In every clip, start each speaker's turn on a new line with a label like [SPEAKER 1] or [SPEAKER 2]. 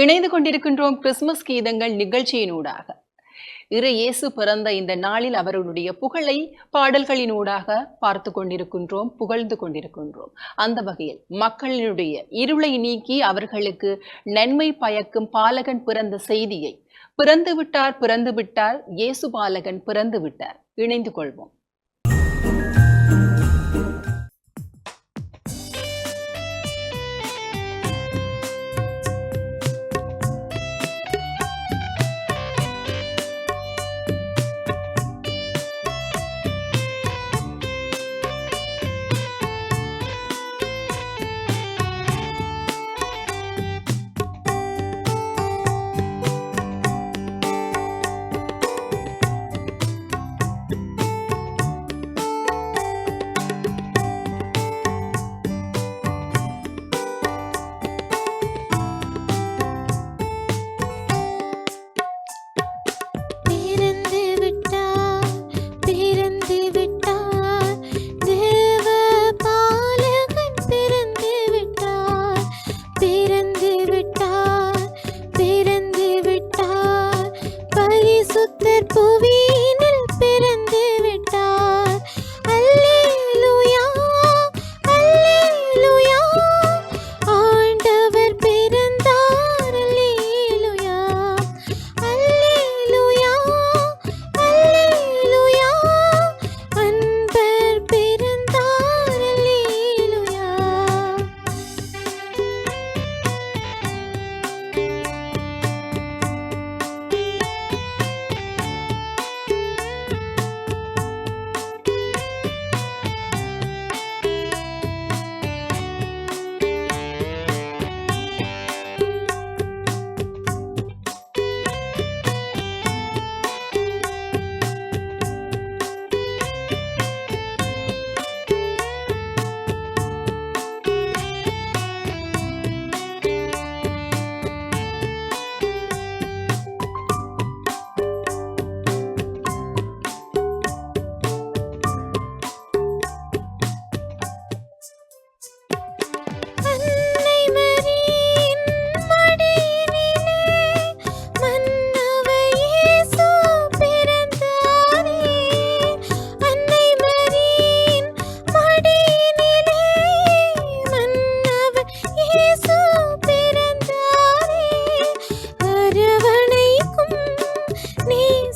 [SPEAKER 1] இணைந்து கொண்டிருக்கின்றோம் கிறிஸ்துமஸ் கீதங்கள் நிகழ்ச்சியினூடாக. இரு இயேசு பிறந்த இந்த நாளில் அவர்களுடைய புகழை பாடல்களினூடாக பார்த்து கொண்டிருக்கின்றோம் புகழ்ந்து கொண்டிருக்கின்றோம். அந்த வகையில் மக்களினுடைய இருளை நீக்கி அவர்களுக்கு நன்மை பயக்கும் பாலகன் பிறந்த செய்தியை பிறந்து விட்டார் பிறந்து விட்டார் இயேசு பாலகன் பிறந்து விட்டார் இணைந்து கொள்வோம்.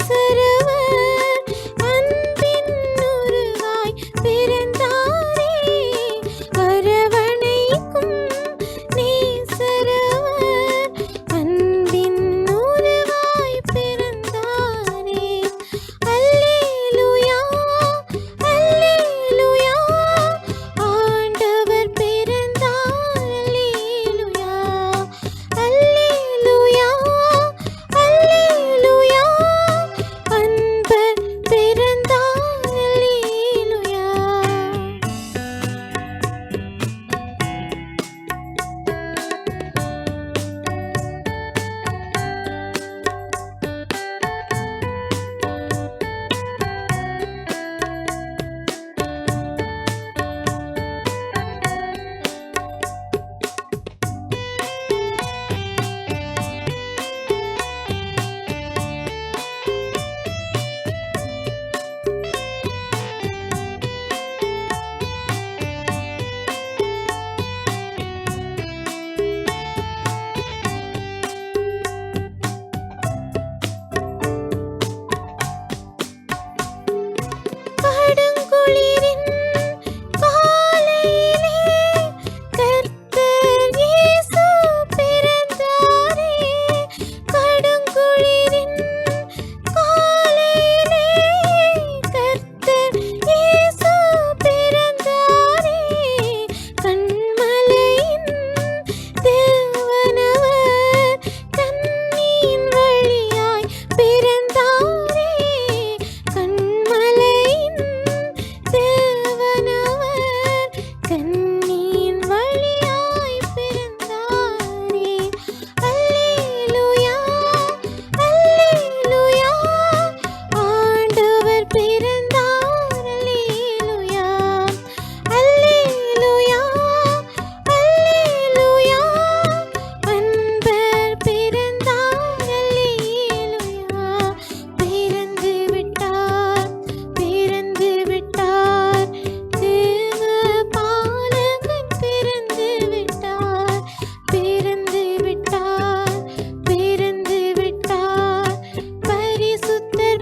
[SPEAKER 2] சரவ